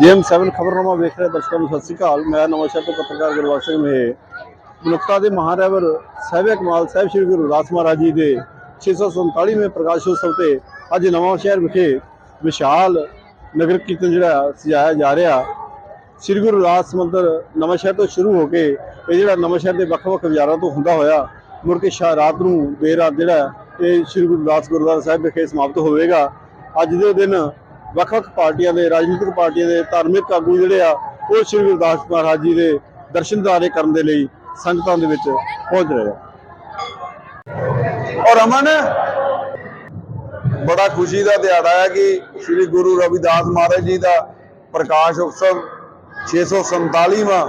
Gem 7 ਖਬਰਨਾਮਾ ਵੇਖ ਰਹੇ ਦਰਸ਼ਕਾਂ ਨੂੰ ਸਤਿ ਸ੍ਰੀ ਅਕਾਲ। ਮੈਂ ਨਵਾਂਸ਼ਹਿਰ ਤੋਂ ਪੱਤਰਕਾਰ ਗੁਰਬਖਸ਼ ਸਿੰਘ ਮੇ ਮਨੁੱਖਤਾ ਦੇ ਮਹਾਰੈਵਰ ਸਾਹਿਬ ਕਮਾਲ ਸਾਹਿਬ ਸ੍ਰੀ ਗੁਰੂ ਰਾਸ ਮਹਾਰਾਜ ਜੀ ਦੇ 647ਵੇਂ ਪ੍ਰਕਾਸ਼ ਉਤਸਵ ਤੇ ਅੱਜ ਨਵਾਂਸ਼ਹਿਰ ਵਿਖੇ ਵਿਸ਼ਾਲ ਨਗਰ ਕੀਰਤਨ ਜਿਹੜਾ ਸਜਾਇਆ ਜਾ ਰਿਹਾ। ਸ੍ਰੀ ਗੁਰੂ ਰਾਸ ਮੰਦਰ ਨਵਾਂਸ਼ਹਿਰ ਤੋਂ ਸ਼ੁਰੂ ਹੋ ਕੇ ਇਹ ਜਿਹੜਾ ਨਵਾਂਸ਼ਹਿਰ ਦੇ ਵੱਖ-ਵੱਖ ਬਾਜ਼ਾਰਾਂ ਤੋਂ ਹੁੰਦਾ ਹੋਇਆ, ਮੁੜ ਕੇ ਸ਼ਾਹ ਰਾਤ ਨੂੰ ਦੇਰ ਰਾਤ ਜਿਹੜਾ ਇਹ ਸ੍ਰੀ ਗੁਰੂ ਰਾਸ ਗੁਰਦੁਆਰਾ ਸਾਹਿਬ ਵਿਖੇ ਸਮਾਪਤ ਹੋਵੇਗਾ। ਅੱਜ ਦੇ ਦਿਨ ਵੱਖ-ਵੱਖ ਪਾਰਟੀਆਂ ਦੇ, ਰਾਜਨੀਤਿਕ ਪਾਰਟੀਆਂ ਦੇ ਧਾਰਮਿਕ ਆਗੂ ਜਿਹੜੇ ਆ, ਉਹ ਸ੍ਰੀ ਗੁਰਦਾਸ ਮਹਾਰਾਜ ਜੀ ਦੇ ਦਰਸ਼ਨ ਦਿਦਾਰੇ ਕਰਨ ਦੇ ਲਈ ਸੰਗਤਾਂ ਦੇ ਵਿੱਚ ਪਹੁੰਚ ਰਹੇ ਆ। ਔਰ ਅਮਨ, ਬੜਾ ਖੁਸ਼ੀ ਦਾ ਦਿਹਾੜਾ ਹੈ ਕਿ ਸ੍ਰੀ ਗੁਰੂ ਰਵਿਦਾਸ ਮਹਾਰਾਜ ਜੀ ਦਾ ਪ੍ਰਕਾਸ਼ ਉਤਸਵ 647ਵਾਂ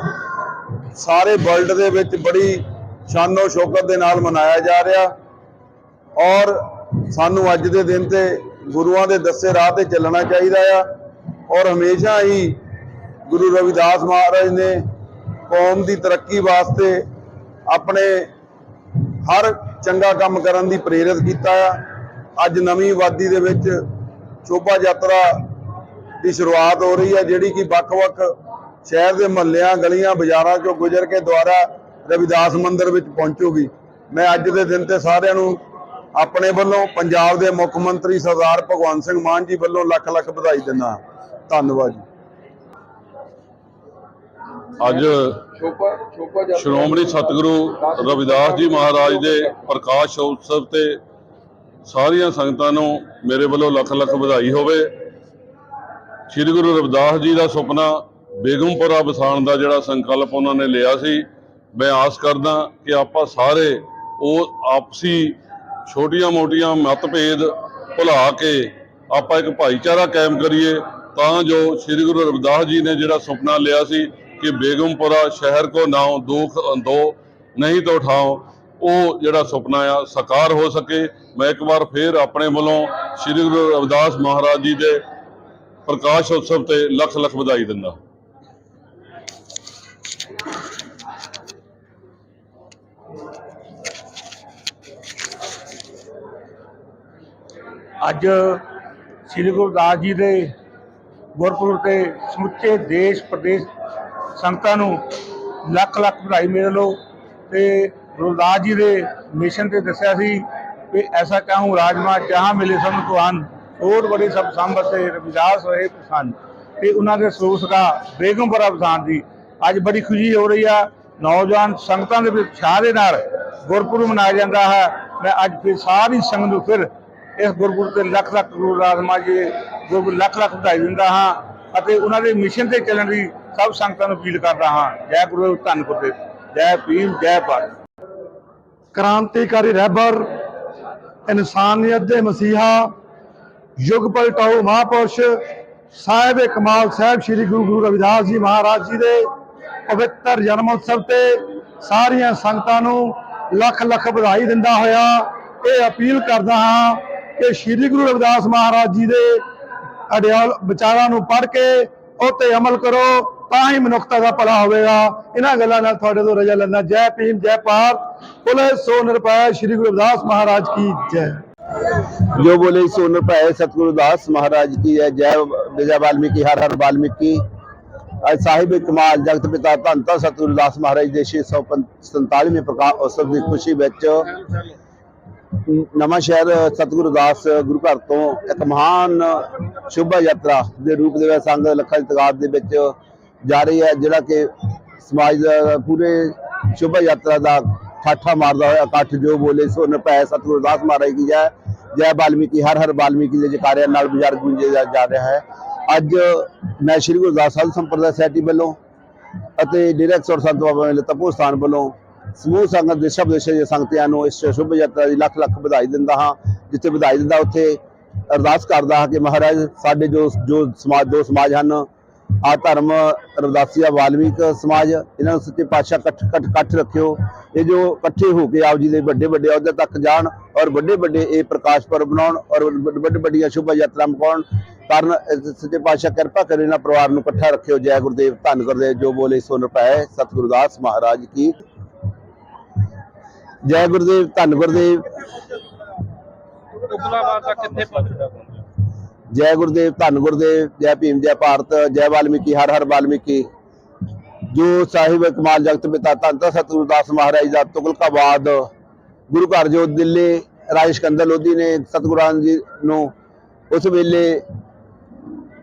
ਸਾਰੇ ਵਰਲਡ ਦੇ ਵਿੱਚ ਬੜੀ ਸ਼ਾਨੋ ਸ਼ੌਕਤ ਦੇ ਨਾਲ ਮਨਾਇਆ ਜਾ ਰਿਹਾ। ਔਰ ਸਾਨੂੰ ਅੱਜ ਦੇ ਦਿਨ ਤੇ ਗੁਰੂਆਂ ਦੇ ਦੱਸੇ ਰਾਹ ਤੇ ਚੱਲਣਾ ਚਾਹੀਦਾ ਆ। ਔਰ ਹਮੇਸ਼ਾ ਹੀ ਗੁਰੂ ਰਵਿਦਾਸ ਮਹਾਰਾਜ ਨੇ ਕੌਮ ਦੀ ਤਰੱਕੀ ਵਾਸਤੇ ਆਪਣੇ ਹਰ ਚੰਗਾ ਕੰਮ ਕਰਨ ਦੀ ਪ੍ਰੇਰਿਤ ਕੀਤਾ ਆ। ਅੱਜ ਨਵੀਂ ਆਬਾਦੀ ਦੇ ਵਿੱਚ ਸ਼ੋਭਾ ਯਾਤਰਾ ਦੀ ਸ਼ੁਰੂਆਤ ਹੋ ਰਹੀ ਹੈ, ਜਿਹੜੀ ਕਿ ਵੱਖ-ਵੱਖ ਸ਼ਹਿਰ ਦੇ ਮਹੱਲਿਆਂ, ਗਲੀਆਂ, ਬਾਜ਼ਾਰਾਂ ਚੋਂ ਗੁਜ਼ਰ ਕੇ ਦੁਆਰਾ ਰਵਿਦਾਸ ਮੰਦਿਰ ਵਿੱਚ ਪਹੁੰਚੂਗੀ। ਮੈਂ ਅੱਜ ਦੇ ਦਿਨ ਤੇ ਸਾਰਿਆਂ ਨੂੰ ਆਪਣੇ ਵੱਲੋਂ ਪੰਜਾਬ ਦੇ ਮੁੱਖ ਮੰਤਰੀ ਸਰਦਾਰ ਭਗਵੰਤ ਸਿੰਘ ਮਾਨ ਜੀ ਵੱਲੋਂ ਲੱਖ ਲੱਖ ਵਧਾਈ ਦਿੰਦਾ ਧੰਨਵਾਦ ਜੀ। ਅੱਜ ਸ਼੍ਰੋਮਣੀ ਸਤਿਗੁਰੂ ਰਵਿਦਾਸ ਜੀ ਮਹਾਰਾਜ ਦੇ ਪ੍ਰਕਾਸ਼ ਉਤਸਵ ਤੇ ਸਾਰੀਆਂ ਸੰਗਤਾਂ ਨੂੰ ਮੇਰੇ ਵੱਲੋਂ ਲੱਖ ਲੱਖ ਵਧਾਈ ਹੋਵੇ। ਸ੍ਰੀ ਗੁਰੂ ਰਵਿਦਾਸ ਜੀ ਦਾ ਸੁਪਨਾ ਬੇਗਮਪੁਰਾ ਵਸਾਉਣ ਦਾ ਜਿਹੜਾ ਸੰਕਲਪ ਉਹਨਾਂ ਨੇ ਲਿਆ ਸੀ। ਮੈਂ ਆਸ ਕਰਦਾ ਕਿ ਆਪਾਂ ਸਾਰੇ ਉਹ ਆਪਸੀ ਛੋਟੀਆਂ-ਮੋਟੀਆਂ ਮਤਭੇਦ ਭੁਲਾ ਕੇ ਆਪਾਂ ਇੱਕ ਭਾਈਚਾਰਾ ਕਾਇਮ ਕਰੀਏ, ਤਾਂ ਜੋ ਸ੍ਰੀ ਗੁਰੂ ਰਵਿਦਾਸ ਜੀ ਨੇ ਜਿਹੜਾ ਸੁਪਨਾ ਲਿਆ ਸੀ ਕਿ ਬੇਗਮਪੁਰਾ ਸ਼ਹਿਰ ਕੋ ਨਾਉ, ਦੁਖ ਦੋ ਨਹੀਂ ਤੋ ਉਠਾਓ ਉਹ ਜਿਹੜਾ ਸੁਪਨਾ ਆ, ਸਾਕਾਰ ਹੋ ਸਕੇ। ਮੈਂ ਇੱਕ ਵਾਰ ਫੇਰ ਆਪਣੇ ਵੱਲੋਂ ਸ੍ਰੀ ਗੁਰੂ ਰਵਿਦਾਸ ਮਹਾਰਾਜ ਜੀ ਦੇ ਪ੍ਰਕਾਸ਼ ਉਤਸਵ ਤੇ ਲੱਖ ਲੱਖ ਵਧਾਈ ਦਿੰਦਾ ਅੱਜ ਸ੍ਰੀ ਗੁਰੂ ਦਾਸ ਜੀ ਦੇ ਗੁਰਪੁਰਬ ਤੇ ਸਮੁੱਚੇ ਦੇਸ਼ ਪ੍ਰਦੇਸ਼ ਸੰਗਤਾਂ ਨੂੰ ਲੱਖ ਲੱਖ ਵਧਾਈ ਮੇਰੇ ਲੋ ਤੇ ਗੁਰੂ ਜੀ ਦੇ ਮਿਸ਼ਨ ਤੇ ਦੱਸਿਆ ਸੀ ਕਿ ਐਸਾ ਕਹੂੰ, ਰਾਜਮਾ ਜਹਾਂ ਮਿਲੇ ਸਭ ਤੁਹਾਨ, ਹੋਰ ਬੜੇ ਸਭ ਸੰਭਤ ਤੇ ਰਵਿਦਾਸ ਹੋਏ ਪਸੰਦ ਤੇ ਉਹਨਾਂ ਦੇ ਸਰੂਪ ਦਾ ਬੇਗਮਪੁਰਾ ਬਸਾਨ ਦੀ ਅੱਜ ਬੜੀ ਖੁਸ਼ੀ ਹੋ ਰਹੀ ਆ, ਨੌਜਵਾਨ ਸੰਗਤਾਂ ਦੇ ਵਿੱਚ ਉਤਸ਼ਾਹ ਦੇ ਨਾਲ ਗੁਰਪੁਰਬ ਮਨਾਇਆ ਜਾਂਦਾ ਹੈ। ਮੈਂ ਅੱਜ ਫਿਰ ਸਾਰੀ ਸੰਗਤ ਨੂੰ ਫਿਰ ਇਸ ਗੁਰਪੁਰਬ ਤੇ ਲੱਖ ਲੱਖ ਗੁਰੂ ਰਾਜਮਾ ਜੀ ਗੁਰੂ ਲੱਖ ਲੱਖ ਵਧਾਈ ਦਿੰਦਾ ਹਾਂ ਅਤੇ ਉਹਨਾਂ ਦੇ ਮਿਸ਼ਨ ਤੇ ਚੱਲਣ ਦੀ ਸਭ ਸੰਗਤਾਂ ਨੂੰ ਅਪੀਲ ਕਰਦਾ ਹਾਂ। ਜੈ ਗੁਰੂ ਧੰਨ ਗੁਰਦੇਵ। ਜੈ ਭੀਮ, ਜੈ ਭਾਰਤ। ਕ੍ਰਾਂਤੀਕਾਰੀ ਰਹਿਬਰ, ਇਨਸਾਨੀਅਤ ਦੇ ਮਸੀਹਾ, ਯੁਗ ਪਲਟਾਓ ਮਹਾਪੁਰਸ਼, ਸਾਹਿਬ ਕਮਾਲ ਸਾਹਿਬ, ਸ੍ਰੀ ਗੁਰੂ ਗੁਰੂ ਰਵਿਦਾਸ ਜੀ ਮਹਾਰਾਜ ਜੀ ਦੇ ਪਵਿੱਤਰ ਜਨਮ ਉਤਸਵ ਤੇ ਸਾਰੀਆਂ ਸੰਗਤਾਂ ਨੂੰ ਲੱਖ ਲੱਖ ਵਧਾਈ ਦਿੰਦਾ ਹੋਇਆ ਇਹ ਅਪੀਲ ਕਰਦਾ ਹਾਂ ਕਿ ਸ਼੍ਰੀ ਗੁਰੂ ਰਵਿਦਾਸ ਮਹਾਰਾਜ ਜੀ ਦੇ ਅਡਿਆਲ ਵਿਚਾਰਾਂ ਨੂੰ ਪੜ੍ਹ ਕੇ ਉਹ ਅਮਲ ਕਰੋ, ਤਾਂ ਹੀ ਮਨੁੱਖਤਾ ਦਾ ਭਲਾ ਹੋਵੇਗਾ। ਇਹਨਾਂ ਗੱਲਾਂ ਨਾਲ ਤੁਹਾਡੇ ਤੋਂ ਰਜਾ ਲੈਂਦਾ। ਜੈ ਭੀਮ, ਜੈ ਭਾਰਤ। ਬੋਲੇ ਸੋ ਨਿਰਭੈ ਸ਼੍ਰੀ ਗੁਰੂ ਰਵਿਦਾਸ ਮਹਾਰਾਜ ਕੀ ਜੈ। ਜੋ ਬੋਲੇ ਸੋ ਨਿਰਭੈ ਸਤਿਗੁਰੂ ਦਾਸ ਮਹਾਰਾਜ ਕੀ ਜੈ। ਜੈ ਵਿਜੈ ਵਾਲਮੀਕੀ, ਹਰ ਹਰ ਵਾਲਮੀਕੀ। ਅੱਜ ਸਾਹਿਬ ਕਮਾਲ ਜਗਤ ਪਿਤਾ ਧੰਨ ਤਾਂ ਸਤਿਗੁਰੂ ਦਾਸ ਮਹਾਰਾਜ ਦੇ 647ਵੇਂ ਪ੍ਰਕਾਸ਼ ਉਤਸਵ ਦੀ ਖੁਸ਼ੀ ਵਿੱਚ ਨਵਾਂ ਸ਼ਹਿਰ ਸਤਿਗੁਰੂ ਦਾਸ ਗੁਰੂ ਘਰ ਤੋਂ ਇੱਕ ਮਹਾਨ ਸ਼ੋਭਾ ਯਾਤਰਾ ਦੇ ਰੂਪ ਦੇ ਵਿੱਚ ਸੰਗਤ ਲੱਖਾਂ ਦੀ ਤਾਦਾਦ ਦੇ ਵਿੱਚ ਜਾ ਰਹੀ ਹੈ, ਜਿਹੜਾ ਕਿ ਸਮਾਜ ਦਾ ਪੂਰੇ ਸ਼ੋਭਾ ਯਾਤਰਾ ਦਾ ਠਾਠਾ ਮਾਰਦਾ ਹੋਇਆ, ਇਕੱਠ ਜੋ ਬੋਲੇ ਸੋ ਨਿਰਭੈ ਸਤਿਗੁਰੂ ਦਾਸ ਮਹਾਰਾਜ ਕੀ ਜੈ ਜੈ ਵਾਲਮੀਕੀ ਹਰ ਹਰ ਬਾਲਮੀਕੀ ਦੇ ਜਕਾਰਿਆਂ ਨਾਲ ਬਜ਼ਾਰ ਗੂੰਜੇ ਜਾ ਰਿਹਾ ਹੈ। ਅੱਜ ਮੈਂ ਸ੍ਰੀ ਗੁਰਦਾਸ ਸਾਹਿਬ ਸੰਪਰਦਾ ਸੋਸਾਇਟੀ ਵੱਲੋਂ ਅਤੇ ਡਾਇਰੈਕਟ ਸੋਰ ਸੰਤ ਬਾਬਾ ਮੇਲੇ ਤਪੋ ਸਥਾਨ ਵੱਲੋਂ ਸਮੂਹ ਸੰਗਤ ਦੇਸ਼ਾਂ ਵਿਦੇਸ਼ਾਂ ਦੀਆਂ ਸੰਗਤਾਂ ਨੂੰ ਇਸ ਸ਼ੁਭ ਯਾਤਰਾ ਦੀ ਲੱਖ ਲੱਖ ਵਧਾਈ ਦਿੰਦਾ ਹਾਂ, ਜਿੱਥੇ ਵਧਾਈ ਦਿੰਦਾ ਉੱਥੇ ਅਰਦਾਸ ਕਰਦਾ ਹਾਂ ਕਿ ਮਹਾਰਾਜ ਸਾਡੇ ਜੋ ਜੋ ਸਮਾਜ ਦੋ ਸਮਾਜ ਹਨ ਆ ਧਰਮ ਰਵਿਦਾਸੀਆ ਵਾਲਮੀਕ ਸਮਾਜ, ਇਹਨਾਂ ਨੂੰ ਸੱਚੇ ਪਾਤਸ਼ਾਹ ਇਕੱਠ ਇਕੱਠ ਇਕੱਠ ਰੱਖਿਓ। ਇਹ ਜੋ ਇਕੱਠੇ ਹੋ ਕੇ ਆਪ ਜੀ ਦੇ ਵੱਡੇ ਵੱਡੇ ਅਹੁਦੇ ਤੱਕ ਜਾਣ ਔਰ ਵੱਡੇ ਵੱਡੇ ਇਹ ਪ੍ਰਕਾਸ਼ ਪਰਬ ਬਣਾਉਣ ਔਰ ਵੱਡੇ ਵੱਡੀਆਂ ਸ਼ੁਭਾ ਯਾਤਰਾ ਮਕਾਉਣ ਕਾਰਨ ਸੱਚੇ ਪਾਤਸ਼ਾਹ ਕਿਰਪਾ ਕਰੇ ਇਹਨਾਂ ਪਰਿਵਾਰ ਨੂੰ ਇਕੱਠਾ ਰੱਖਿਓ। ਜੈ ਗੁਰਦੇਵ, ਧੰਨ ਗੁਰਦੇਵ, ਜੋ ਬੋਲੇ ਸੋ ਨਿਰਭੈ ਸਤਿਗੁਰੂਦਾਸ ਮਹਾਰਾਜ ਕੀ ਜੈ ਗੁਰਦੇਵ ਧੰਨ ਗੁਰਦੇਵ। ਉਪਲਾਵਾਰ ਤੱਕ ਕਿੱਥੇ ਪਹੁੰਚਦਾ ਜੈ ਗੁਰਦੇਵ ਧੰਨ ਗੁਰਦੇਵ ਜੈ ਭੀਮ ਜੈ ਭਾਰਤ ਜੈ ਵਾਲਮੀਕੀ ਹਰ ਹਰ ਵਾਲਮੀਕੀ। ਜੋ ਸਾਹਿਬ ਕਮਾਲ ਜਗਤ ਪਿਤਾ ਧੰਨ ਧੰਨ ਸਤਿਗੁਰੂ ਦਾਸ ਮਹਾਰਾਜ ਦਾ ਤੁਗਲਕਾਬਾਦ ਗੁਰੂ ਘਰ ਜੋ ਦਿੱਲੀ ਰਾਜ ਸਿਕੰਦਰ ਲੋਧੀ ਨੇ ਸਤਿਗੁਰਾਂ ਜੀ ਨੂੰ ਉਸ ਵੇਲੇ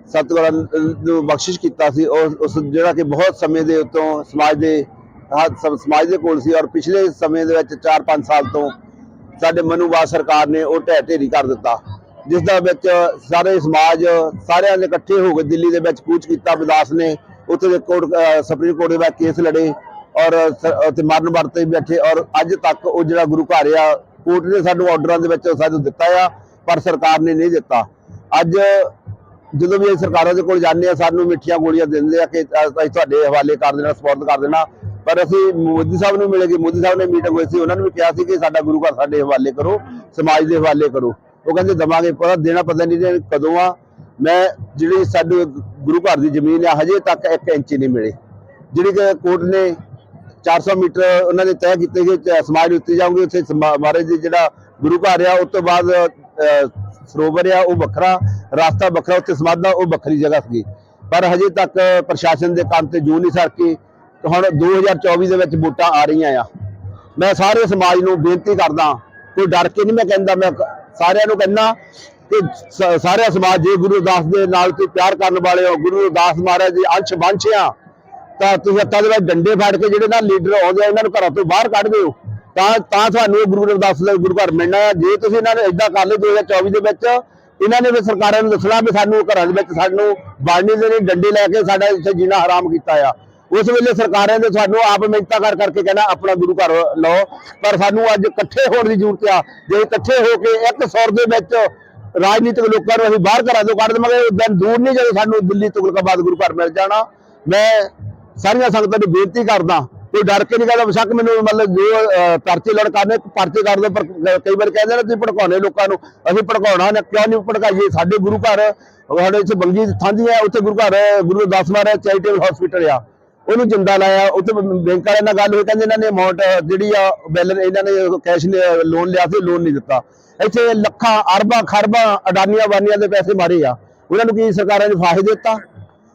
ਸਤਿਗੁਰਾਂ ਨੂੰ ਬਖਸ਼ਿਸ਼ ਕੀਤਾ ਸੀ ਉਸ ਜਿਹੜਾ ਕਿ ਬਹੁਤ ਸਮੇਂ ਦੇ ਉੱਤੋਂ ਸਮਾਜ ਦੇ ਸਮਾਜ ਦੇ ਕੋਲ ਸੀ ਔਰ ਪਿਛਲੇ ਸਮੇਂ ਦੇ ਵਿੱਚ 4-5 ਸਾਲ ਤੋਂ ਸਾਡੇ ਮਨੂਵਾਦ ਸਰਕਾਰ ਨੇ ਉਹ ਢਹਿ ਢੇਰੀ ਕਰ ਦਿੱਤਾ ਜਿਸ ਦਾ ਵਿੱਚ ਸਾਰੇ ਸਮਾਜ ਸਾਰਿਆਂ ਨੇ ਇਕੱਠੇ ਹੋ ਕੇ ਦਿੱਲੀ ਦੇ ਵਿੱਚ ਕੂਚ ਕੀਤਾ। ਵਿਦਾਸ ਨੇ ਉੱਥੇ ਦੇ ਕੋਰਟ ਸੁਪਰੀਮ ਕੋਰਟ ਦੇ ਵਿੱਚ ਕੇਸ ਲੜੇ ਔਰ ਉੱਥੇ ਮਰਨ ਵਰਤੇ ਬੈਠੇ ਔਰ ਅੱਜ ਤੱਕ ਉਹ ਜਿਹੜਾ ਗੁਰੂ ਘਰ ਆ, ਕੋਰਟ ਨੇ ਸਾਨੂੰ ਆਰਡਰਾਂ ਦੇ ਵਿੱਚ ਸਾਨੂੰ ਦਿੱਤਾ ਆ, ਪਰ ਸਰਕਾਰ ਨੇ ਨਹੀਂ ਦਿੱਤਾ। ਅੱਜ ਜਦੋਂ ਵੀ ਅਸੀਂ ਸਰਕਾਰਾਂ ਦੇ ਕੋਲ ਜਾਂਦੇ ਆ, ਸਾਨੂੰ ਮਿੱਠੀਆਂ ਗੋਲੀਆਂ ਦਿੰਦੇ ਆ ਕਿ ਅਸੀਂ ਤੁਹਾਡੇ ਹਵਾਲੇ ਕਰ ਦੇਣਾ ਸਪੋਰਟ ਕਰ ਦੇਣਾ। ਪਰ ਅਸੀਂ ਮੋਦੀ ਸਾਹਿਬ ਨੂੰ ਮਿਲੇ ਕਿ ਮੋਦੀ ਸਾਹਿਬ ਨੇ ਮੀਟਿੰਗ ਹੋਈ ਸੀ, ਉਹਨਾਂ ਨੂੰ ਵੀ ਕਿਹਾ ਸੀ ਕਿ ਸਾਡਾ ਗੁਰੂ ਘਰ ਸਾਡੇ ਹਵਾਲੇ ਕਰੋ, ਸਮਾਜ ਦੇ ਹਵਾਲੇ ਕਰੋ। ਉਹ ਕਹਿੰਦੇ ਦਵਾਂਗੇ, ਪਰ ਦੇਣਾ ਪਤਾ ਨਹੀਂ ਕਦੋਂ ਆ। ਮੈਂ ਜਿਹੜੀ ਸਾਡੇ ਗੁਰੂ ਘਰ ਦੀ ਜ਼ਮੀਨ ਆ, ਹਜੇ ਤੱਕ 1 ਇੰਚ ਨਹੀਂ ਮਿਲੇ। ਜਿਹੜੀ ਕਿ ਕੋਰਟ ਨੇ 400 ਮੀਟਰ ਉਹਨਾਂ ਨੇ ਤੈਅ ਕੀਤੇ ਕਿ ਸਮਾਜ ਉੱਤੇ ਜਾਓਗੇ, ਉੱਥੇ ਸਮਾ- ਮਹਾਰਾਜ ਜੀ ਜਿਹੜਾ ਗੁਰੂ ਘਰ ਆ, ਉਸ ਤੋਂ ਬਾਅਦ ਸਰੋਵਰ ਆ, ਉਹ ਵੱਖਰਾ, ਰਸਤਾ ਵੱਖਰਾ, ਉੱਥੇ ਸਮਾਧਾ, ਉਹ ਵੱਖਰੀ ਜਗ੍ਹਾ ਸੀ ਪਰ ਹਜੇ ਤੱਕ ਪ੍ਰਸ਼ਾਸਨ ਦੇ ਕੰਮ ਤੇ ਜੂ ਨਹੀਂ ਸਰਕੀ। ਹੁਣ 2024 ਦੇ ਵਿੱਚ ਵੋਟਾਂ ਆ ਰਹੀਆਂ ਆ। ਮੈਂ ਸਾਰੇ ਸਮਾਜ ਨੂੰ ਬੇਨਤੀ ਕਰਦਾ, ਕੋਈ ਡਰ ਕੇ ਨਹੀਂ ਮੈਂ ਕਹਿੰਦਾ, ਮੈਂ ਸਾਰਿਆਂ ਨੂੰ ਕਹਿੰਦਾ ਕਿ ਸ- ਸਾਰਾ ਸਮਾਜ ਜੇ ਗੁਰੂ ਦਾਸ ਦੇ ਨਾਲ ਤੁਸੀਂ ਪਿਆਰ ਕਰਨ ਵਾਲੇ ਹੋ, ਗੁਰੂ ਦਾਸ ਮਹਾਰਾਜ ਦੇ ਅੰਸ਼ ਬੰਸ਼ ਆ ਤਾਂ ਤੁਸੀਂ ਹੱਥਾਂ ਦੇ ਵਿੱਚ ਡੰਡੇ ਫੜ ਕੇ ਜਿਹੜੇ ਨਾ ਲੀਡਰ ਆਉਂਦੇ ਆ ਇਹਨਾਂ ਨੂੰ ਘਰਾਂ ਤੋਂ ਬਾਹਰ ਕੱਢ ਦਿਓ। ਤਾਂ ਤਾਂ ਤੁਹਾਨੂੰ ਗੁਰੂ ਰਵਿਦਾਸ ਦਾ ਗੁਰੂ ਘਰ ਮਿਲਣਾ ਹੈ ਜੇ ਤੁਸੀਂ ਇਹਨਾਂ ਨੇ ਇਦਾਂ ਕਰ ਲਏ 2024 ਦੇ ਵਿੱਚ, ਇਹਨਾਂ ਨੇ ਵੀ ਸਰਕਾਰਾਂ ਨੂੰ ਦੱਸਣਾ ਵੀ ਸਾਨੂੰ ਘਰਾਂ ਦੇ ਵਿੱਚ ਸਾਨੂੰ ਬਾਣੀ ਦੇ ਨੇ ਡੰਡੇ ਲੈ ਕੇ ਸਾਡਾ ਇੱਥੇ ਜੀਣਾ ਹਰਾਮ ਕੀਤਾ ਆ। ਉਸ ਵੇਲੇ ਸਰਕਾਰਾਂ ਨੇ ਸਾਨੂੰ ਆਪ ਮਿਹਨਤਾਂ ਕਰ ਕਰਕੇ ਕਹਿਣਾ, ਆਪਣਾ ਗੁਰੂ ਘਰ ਲਓ। ਪਰ ਸਾਨੂੰ ਅੱਜ ਇਕੱਠੇ ਹੋਣ ਦੀ ਜ਼ਰੂਰਤ ਆ। ਜੇ ਇਕੱਠੇ ਹੋ ਕੇ ਇੱਕ ਸੁਰ ਦੇ ਵਿੱਚ ਰਾਜਨੀਤਿਕ ਲੋਕਾਂ ਨੂੰ ਅਸੀਂ ਬਾਹਰ ਘਰਾਂ ਤੋਂ ਕੱਢ ਦੇਵਾਂਗੇ, ਉਹ ਦਿਨ ਦੂਰ ਨਹੀਂ ਜਦੋਂ ਸਾਨੂੰ ਦਿੱਲੀ ਤੁਗਲਕਾਬਾਦ ਗੁਰੂ ਘਰ ਮਿਲ ਜਾਣਾ। ਮੈਂ ਸਾਰੀਆਂ ਸੰਗਤਾਂ ਨੂੰ ਬੇਨਤੀ ਕਰਦਾ, ਕੋਈ ਡਰ ਕੇ ਨਹੀਂ ਕਹਿੰਦਾ ਬਸ਼ੱਕ ਮੈਨੂੰ ਮਤਲਬ ਜੋ ਪਰਚੇ ਲੜ ਕਰਨੇ ਪਰਚੇ ਕਰ ਦੋ, ਪਰ ਕਈ ਵਾਰ ਕਹਿੰਦੇ ਨੇ, ਤੁਸੀਂ ਭੜਕਾਉਣੇ ਲੋਕਾਂ ਨੂੰ, ਅਸੀਂ ਭੜਕਾਉਣਾ ਨੇ, ਕਿਉਂ ਨਹੀਂ ਭੜਕਾਈਏ? ਸਾਡੇ ਗੁਰੂ ਘਰ, ਸਾਡੇ ਇੱਥੇ ਬੰਗੀ ਥਾਂਦੀ ਹੈ, ਉੱਥੇ ਗੁਰੂ ਘਰ, ਗੁਰੂ ਦਾਸ ਮਹਾਰਾਜ ਚੈਰੀਟੇਬਲ ਹਸਪੀਟਲ ਆ। ਉਹਨੂੰ ਜਿੰਦਾ ਲਾਇਆ, ਉੱਥੇ ਬੈਂਕ ਵਾਲਿਆਂ ਨਾਲ ਗੱਲ ਹੋਈ, ਕਹਿੰਦੇ ਇਹਨਾਂ ਨੇ ਅਮਾਉਂਟ ਜਿਹੜੀ ਆ ਬਿੱਲ ਇਹਨਾਂ ਨੇ ਕੈਸ਼ ਲੋਨ ਲਿਆ ਸੀ ਲੋਨ ਨਹੀਂ ਦਿੱਤਾ। ਇੱਥੇ ਲੱਖਾਂ, ਅਰਬਾਂ, ਖਰਬਾਂ, ਅਡਾਨੀਆਂ ਵਾਨੀਆਂ ਦੇ ਪੈਸੇ ਮਾਰੇ ਆ। ਉਹਨਾਂ ਨੂੰ ਕੀ ਸਰਕਾਰਾਂ ਨੇ ਫਾਹੇ ਦਿੱਤਾ?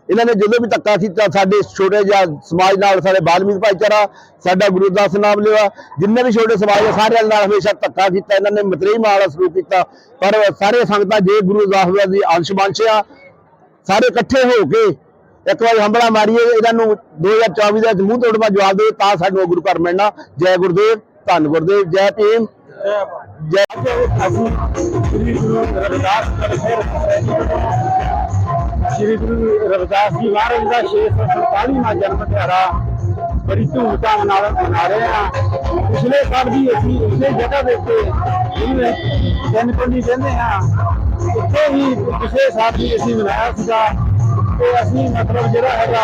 ਇਹਨਾਂ ਨੇ ਜਦੋਂ ਵੀ ਧੱਕਾ ਕੀਤਾ, ਸਾਡੇ ਛੋਟੇ ਜਿਹਾ ਸਮਾਜ ਨਾਲ, ਸਾਡੇ ਬਾਲਮੀਕ ਭਾਈਚਾਰਾ, ਸਾਡਾ ਗੁਰੂ ਦਾਸ ਨਾਮ ਲਿਆ। ਜਿੰਨੇ ਵੀ ਛੋਟੇ ਸਮਾਜ ਆ, ਸਾਰਿਆਂ ਨਾਲ ਹਮੇਸ਼ਾ ਧੱਕਾ ਕੀਤਾ, ਇਹਨਾਂ ਨੇ ਮਤਰੇਈ ਮਾਲ ਸਲੂਕ ਕੀਤਾ। ਪਰ ਸਾਰੇ ਸੰਗਤਾਂ, ਜੇ ਗੁਰੂ ਗੁਰਦਾਸ ਦੀ ਅੰਸ਼ ਬੰਸ਼ ਆ ਸਾਰੇ ਇਕੱਠੇ ਹੋ ਕੇ ਇੱਕ ਵਾਰੀ ਹੰਬਲਾ ਮਾਰੀਏ, ਇਹਨਾਂ ਨੂੰ 2024 ਦੇ ਵਿੱਚ ਮੂੰਹ ਤੋੜਵਾ ਜਵਾਬ ਦੇ, ਤਾਂ ਸਾਨੂੰ ਗੁਰੂ ਘਰ ਮਿਲਣਾ ਜੈ ਗੁਰਦੇਵ, ਧੰਨ ਗੁਰਦੇਵ, ਜੈ ਭੀਮ। ਜੈ ਅਸੀਂ ਸ੍ਰੀ ਗੁਰੂ ਰਵਿਦਾਸ ਸ੍ਰੀ ਗੁਰੂ ਰਵਿਦਾਸ ਜੀ ਮਹਾਰਾਜ ਦਾ 647ਵਾਂ ਜਨਮ ਦਿਹਾੜਾ ਬੜੀ ਧੂਮਧਾਮ ਨਾਲ ਮਨਾ ਰਹੇ ਹਾਂ ਪਿਛਲੇ ਸਾਲ ਵੀ ਅਸੀਂ ਉਸੇ ਜਗ੍ਹਾ ਦੇ ਉੱਤੇ ਜਿਵੇਂ ਤਿੰਨ ਕਹਿੰਦੇ ਹਾਂ ਉੱਥੇ ਹੀ ਪਿਛਲੇ ਸਾਲ ਵੀ ਅਸੀਂ ਮਨਾਇਆ ਸੀਗਾ। ਤੇ ਅਸੀਂ ਮਤਲਬ ਜਿਹੜਾ ਹੈਗਾ,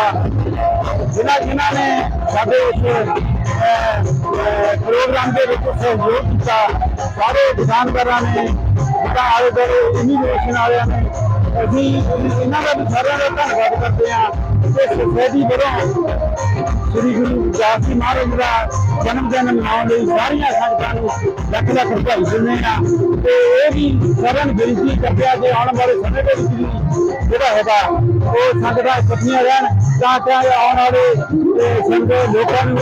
ਜਿਨ੍ਹਾਂ ਜਿਨ੍ਹਾਂ ਨੇ ਸਾਡੇ ਇਸ ਪ੍ਰੋਗਰਾਮ ਦੇ ਵਿੱਚ ਸਹਿਯੋਗ ਕੀਤਾ, ਸਾਰੇ ਦੁਕਾਨਦਾਰਾਂ ਨੇ ਜਿੱਦਾਂ ਆਲੇ ਦੁਆਲੇ ਇਮੀਗ੍ਰੇਸ਼ਨ ਵਾਲਿਆਂ ਨੇ, ਅਸੀਂ ਇਹਨਾਂ ਦਾ ਵੀ ਸਾਰਿਆਂ ਦਾ ਧੰਨਵਾਦ ਕਰਦੇ ਹਾਂ ਤੇ ਸੋਸਾਇਟੀ ਵੱਲੋਂ ਸ੍ਰੀ ਗੁਰੂ ਰਵਿਦਾਸ ਜੀ ਮਹਾਰਾਜ ਦਾ ਜਨਮ ਦਿਨ ਮਨਾਉਣ ਲਈ ਸਾਰੀਆਂ ਸੰਗਤਾਂ ਨੂੰ ਲੱਖ ਲੱਖ ਵਧਾਈ ਦਿੰਦੇ ਆ ਤੇ ਇਹ ਵੀ ਸਾਰਿਆਂ ਬੇਨਤੀ ਕਰਦੇ ਆ ਕਿ ਆਉਣ ਵਾਲੇ ਸਮੇਂ ਦੇ ਵਿੱਚ ਵੀ ਜਿਹੜਾ ਹੈਗਾ, ਉਹ ਸੰਗਤਾਂ ਇਕੱਠੀਆਂ ਰਹਿਣ, ਤਾਂ ਕਿ ਆਉਣ ਵਾਲੇ ਸੰਗਤ ਲੋਕਾਂ ਨੂੰ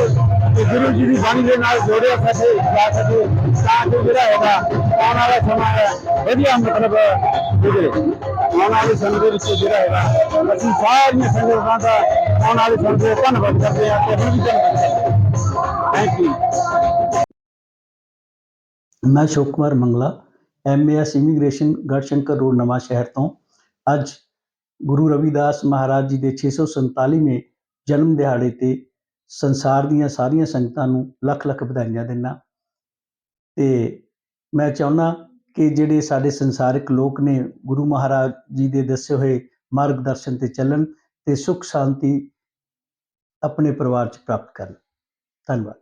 ਗੁਰੂ ਜੀ ਦੀ ਬਾਣੀ ਦੇ ਨਾਲ ਜੋੜਿਆ ਸਕੇ, ਜਾ ਸਕੇ, ਤਾਂ ਕਿ ਜਿਹੜਾ ਹੈਗਾ, ਆਉਣ ਵਾਲਾ ਸਮਾਂ ਹੈ, ਵਧੀਆ ਮਤਲਬ ਗੁਜ਼ਰੇ ਆਉਣ ਵਾਲੇ ਸਮੇਂ ਦੇ ਵਿੱਚ ਜਿਹੜਾ ਹੈਗਾ ਅਸੀਂ ਸਾਰੀਆਂ ਸੰਗਤਾਂ ਦਾ ਆਉਣ ਵਾਲੇ ਸਮੇਂ ਦਾ ਧੰਨਵਾਦ ਕਰਦੇ ਹਾਂ ਤੇ ਹੁਣ ਵੀ ਧੰਨਵਾਦ ਕਰਦੇ ਹਾਂ। ਥੈਂਕ ਯੂ ਮੈਂ Ashok Kumar Mangla MAS immigration Garhshankar road, Nawan Shahr ਤੋਂ। ਅੱਜ ਗੁਰੂ ਰਵਿਦਾਸ ਮਹਾਰਾਜ ਜੀ ਦੇ 647ਵੇਂ ਜਨਮ ਦਿਹਾੜੇ ਤੇ ਸੰਸਾਰ ਦੀਆਂ ਸਾਰੀਆਂ ਸੰਗਤਾਂ ਨੂੰ ਲੱਖ ਲੱਖ ਵਧਾਈਆਂ ਦਿੰਦਾ। ਤੇ ਮੈਂ ਚਾਹੁੰਦਾ ਕਿ ਜਿਹੜੇ ਸਾਡੇ ਸੰਸਾਰਿਕ ਲੋਕ ਨੇ, ਗੁਰੂ ਮਹਾਰਾਜ ਜੀ ਦੇ ਦੱਸੇ ਹੋਏ ਮਾਰਗ ਦਰਸ਼ਨ ਤੇ ਚੱਲਣ ਤੇ ਸੁਖ ਸ਼ਾਂਤੀ ਆਪਣੇ ਪਰਿਵਾਰ ਚ ਪ੍ਰਾਪਤ ਕਰਨ। ਧੰਨਵਾਦ।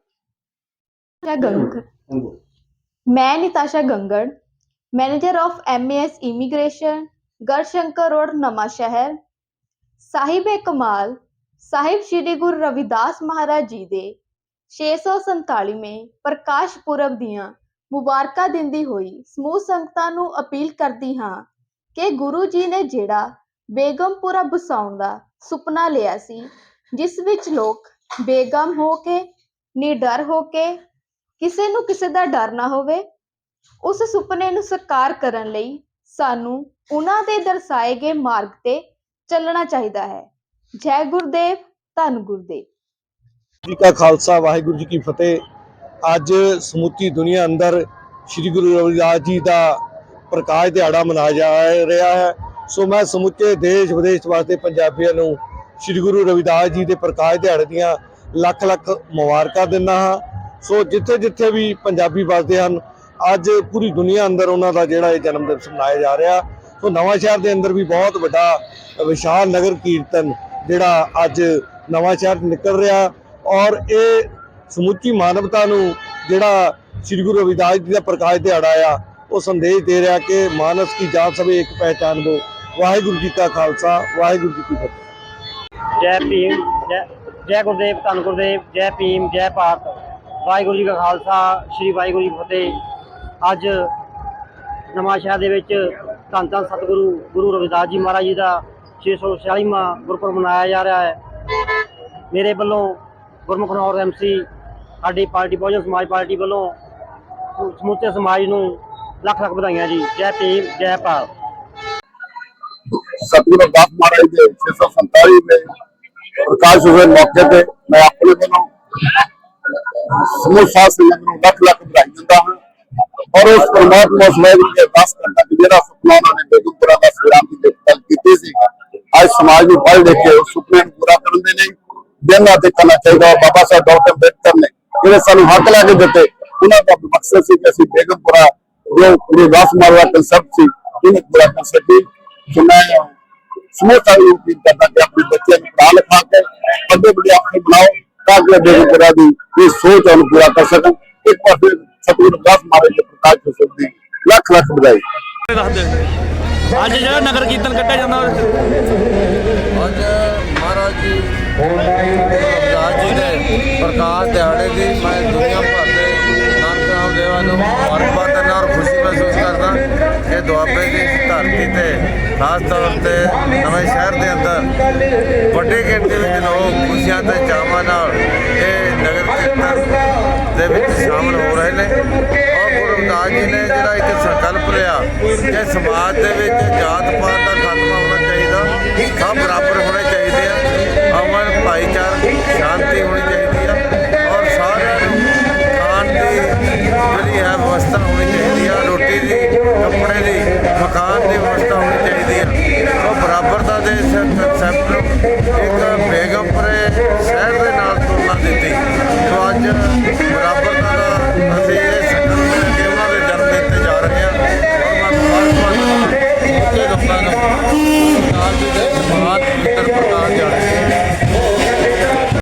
ਮੈਂ Nitasha Gangar manager of M S immigration Garhshankar road Nawa Shahr. ਸਾਹਿਬ ਏ ਕਮਾਲ, ਸਾਹਿਬ ਸ਼੍ਰੀ ਗੁਰੂ ਰਵਿਦਾਸ ਮਹਾਰਾਜ ਜੀ ਦੇ 647ਵੇਂ ਪ੍ਰਕਾਸ਼ ਪੁਰਬ ਦੀਆਂ ਮੁਬਾਰਕਾਂ ਦਿੰਦੀ ਹੋਈ ਸਮੂਹ ਸੰਗਤਾਂ ਨੂੰ ਅਪੀਲ ਕਰਦੀ ਹਾਂ ਕਿ ਗੁਰੂ ਜੀ ਨੇ ਜਿਹੜਾ ਬੇਗਮਪੁਰਾ ਬਸਾਉਣ ਦਾ ਸੁਪਨਾ ਲਿਆ ਸੀ, ਜਿਸ ਵਿੱਚ ਲੋਕ ਬੇਗਮ ਹੋ ਕੇ, ਨਿਡਰ ਹੋ ਕੇ, ਕਿਸੇ ਨੂੰ ਕਿਸੇ ਦਾ ਡਰ ਨਾ ਹੋਵੇ, ਉਸ ਸੁਪਨੇ ਨੂੰ ਸਾਕਾਰ ਕਰਨ ਲਈ ਸਾਨੂੰ ਉਹਨਾਂ ਦੇ ਦਰਸਾਏ ਗਏ ਮਾਰਗ ਤੇ ਚੱਲਣਾ ਚਾਹੀਦਾ ਹੈ। ਜੈ ਗੁਰਦੇਵ, ਧੰਨ ਗੁਰਦੇਵ। ਜੀ ਕਾ ਖਾਲਸਾ, ਵਾਹਿਗੁਰੂ ਜੀ ਕੀ ਫਤਿਹ। ਅੱਜ ਸਮੁੱਚੀ ਦੁਨੀਆ ਅੰਦਰ ਸ੍ਰੀ ਗੁਰੂ ਰਵਿਦਾਸ ਜੀ ਦਾ ਪ੍ਰਕਾਸ਼ ਦਿਹਾੜਾ ਮਨਾਇਆ ਜਾ ਰਿਹਾ ਹੈ। ਸੋ ਮੈਂ ਸਮੁੱਚੇ ਦੇਸ਼ ਵਿਦੇਸ਼ ਵਾਸਤੇ ਪੰਜਾਬੀਆਂ ਨੂੰ ਸ੍ਰੀ ਗੁਰੂ ਰਵਿਦਾਸ ਜੀ ਦੇ ਪ੍ਰਕਾਸ਼ ਦਿਹਾੜੇ ਦੀਆਂ ਲੱਖ ਲੱਖ ਮੁਬਾਰਕਾਂ ਦਿੰਦਾ ਹਾਂ। ਸੋ ਜਿੱਥੇ ਜਿੱਥੇ ਵੀ ਪੰਜਾਬੀ ਵੱਸਦੇ ਹਨ, ਅੱਜ ਪੂਰੀ ਦੁਨੀਆ ਅੰਦਰ ਉਹਨਾਂ ਦਾ ਜਿਹੜਾ ਇਹ ਜਨਮ ਦਿਵਸ ਮਨਾਇਆ ਜਾ ਰਿਹਾ। ਸੋ ਨਵਾਂ ਸ਼ਹਿਰ ਦੇ ਅੰਦਰ ਵੀ ਬਹੁਤ ਵੱਡਾ ਵਿਸ਼ਾਲ ਨਗਰ ਕੀਰਤਨ ਜਿਹੜਾ ਅੱਜ ਨਵਾਂ ਸ਼ਹਿਰ 'ਚ ਨਿਕਲ ਰਿਹਾ ਔਰ ਇਹ ਸਮੁੱਚੀ ਮਾਨਵਤਾ ਨੂੰ ਜਿਹੜਾ ਸ੍ਰੀ ਗੁਰੂ ਰਵਿਦਾਸ ਜੀ ਦਾ ਪ੍ਰਕਾਸ਼ ਦਿਹਾੜਾ ਆ, ਉਹ ਸੰਦੇਸ਼ ਦੇ ਰਿਹਾ ਕਿ ਮਾਨਸ ਕੀ ਜਾਤ ਸਭੇ ਇੱਕ ਪਹਿਚਾਨ ਦੋ। ਵਾਹਿਗੁਰੂ ਜੀ ਕਾ ਖਾਲਸਾ, ਵਾਹਿਗੁਰੂ ਜੀ ਕੀ ਫਤਿਹ। ਜੈ ਭੀਮ, ਜੈ ਜੈ ਗੁਰਦੇਵ, ਧੰਨ ਗੁਰਦੇਵ, ਜੈ ਭੀਮ, ਜੈ ਭਾਰਤ। ਵਾਹਿਗੁਰੂ ਜੀ ਕਾ ਖਾਲਸਾ, ਸ੍ਰੀ ਵਾਹਿਗੁਰੂ ਜੀ ਫਤਿਹ। ਅੱਜ ਨਵਾਂ ਦੇ ਵਿੱਚ ਧੰਨ ਧੰਨ ਸਤਿਗੁਰੂ ਗੁਰੂ ਰਵਿਦਾਸ ਜੀ ਮਹਾਰਾਜ ਜੀ ਦਾ 646ਵਾਂ ਗੁਰਪੁਰਬ ਮਨਾਇਆ ਜਾ ਰਿਹਾ ਹੈ। ਮੇਰੇ ਵੱਲੋਂ ਗੁਰਮੁਖ ਨੌਰ ਐਮਸੀ ਸਾਡੀ ਪਾਰਟੀ ਬਹੁਜਨ ਸਮਾਜ ਪਾਰਟੀ ਵੱਲੋਂ, ਸਮੁੱਚੇ ਸਮਾਜ ਨੂੰ ਲੱਖ ਲੱਖ ਵਧਾਈਆਂ ਜੀ। ਜੈ ਭੀਮ, ਜੈ ਭਾਰਤ। ਸਤਿਗੁਰੂ ਰਵਿਦਾਸ ਮਹਾਰਾਜ ਦੇ 647 ਦੇ ਪ੍ਰਕਾਸ਼ ਹੋਏ ਮੌਕੇ ਤੇ ਮੈਂ ਆਪਣੇ ਵੱਲੋਂ ਸਮੂਹ ਸਾਧ ਸੰਗਤ ਨੂੰ ਲੱਖ ਲੱਖ ਵਧਾਈ ਦਿੰਦਾ ਹਾਂ ਔਰ ਉਸ ਪਰਮਾਤਮਾ ਉਸ ਵਾਹਿਗੁਰੂ ਦੇ ਅਰਦਾਸ ਕਰਦਾ ਕਿ ਜਿਹੜਾ ਸੁਪਨਾ ਉਹਨਾਂ ਨੇ ਬੇਗਮਪੁਰਾ ਦਾ ਸੰਗਰਾਮ ਦੀ ਗੱਲ ਕੀਤੀ ਸੀ, ਅੱਜ ਸਮਾਜ ਨੂੰ ਪੜ੍ਹ ਲਿਖ ਕੇ ਉਸ ਸੁਪਨੇ ਨੂੰ ਪੂਰਾ ਕਰਨ ਦੇ ਲਈ ਦਿਨ ਰਾਤ ਕਰਨਾ ਚਾਹੀਦਾ। ਔਰ ਬਾਬਾ ਜਿਹੜੇ ਸਾਨੂੰ ਹੱਕ ਲੈ ਕੇ ਦਿੱਤੇ ਉਹਨਾਂ ਦਾ ਮਕਸਦ ਸੀ ਕਿ ਅਸੀਂ ਬੇਗਮਪੁਰਾ ਜੋ ਗੁਰਦਾਸ ਮਹਾਰਾਜ ਦਾ ਕਨਸੈਪਟ ਸੀ ਇਹਨੂੰ ਪੂਰਾ ਕਰ ਸਕੀਏ। ਸੋ ਮੈਂ ਸਮੂਹ ਉਮੀਦ ਕਰਦਾ ਕਿ ਆਪਣੇ ਬੱਚਿਆਂ ਨੂੰ ਪੜ੍ਹਾ ਲਿਖਾ ਕੇ ਵੱਡੇ ਵੱਡੇ ਆਪਣੇ ਬਣਾਓ ਤਾਂ ਕਿ ਬੇਗਮਪੁਰਾ ਦੀ ਇਹ ਸੋਚ ਉਹਨੂੰ ਪੂਰਾ ਕਰ ਸਕਣ। ਇੱਕ ਵਾਰ ਫਿਰ ਸਤਿਗੁਰੂ ਰਵਿਦਾਸ ਮਹਾਰਾਜ ਦੇ ਪ੍ਰਕਾਸ਼ ਪੁਰਬ ਦੀ ਲੱਖ ਲੱਖ ਵਧਾਈ। ਅੱਜ ਜਿਹੜਾ ਨਗਰ ਕੀਰਤਨ ਕੱਢਿਆ ਜਾਂਦਾ ਅੱਜ ਮਹਾਰਾਜ ਜੀ ਰਵਿਦਾਸ ਜੀ ਦੇ ਪ੍ਰਕਾਸ਼ ਦਿਹਾੜੇ ਦੀ ਮੈਂ ਦੁਨੀਆ ਭਰ ਦੇ ਨਾਨਕ ਨਾਮ ਦੇਵਾਂ ਨੂੰ ਮੁਬਾਰਕਬਾਦ ਦਿੰਦਾ ਔਰ ਖੁਸ਼ੀ ਮਹਿਸੂਸ ਕਰਦਾ ਕਿ ਦੁਆਬੇ ਦੀ ਧਰਤੀ ਤੇ ਖਾਸ ਤੌਰ ਤੇ ਨਵੇਂ ਸ਼ਹਿਰ ਦੇ ਅੰਦਰ ਵੱਡੀ ਗਿਣਤੀ ਵਿੱਚ ਲੋਕ ਖੁਸ਼ੀਆਂ ਤੇ ਚਾਵਾਂ ਨਾਲ ਇਹ ਨਗਰ ਕੀਰਤਨ ਦੇ ਵਿੱਚ ਸ਼ਾਮਲ ਹੋ ਰਹੇ ਨੇ। ਔਰ ਗੁਰੂ ਰਵਿਦਾਸ ਜੀ ਨੇ ਜਿਹੜਾ ਇੱਕ ਸੰਕਲਪ ਲਿਆ ਕਿ ਸਮਾਜ ਦੇ ਵਿੱਚ ਜਾਤ ਪਾਤ ਦਾ ਖਾਤਮਾ ਹੋਣਾ ਚਾਹੀਦਾ। ਸਭ ਬਰਾਬਰ ਹੋਣੇ ਚਾਹੀਦੇ ਆ।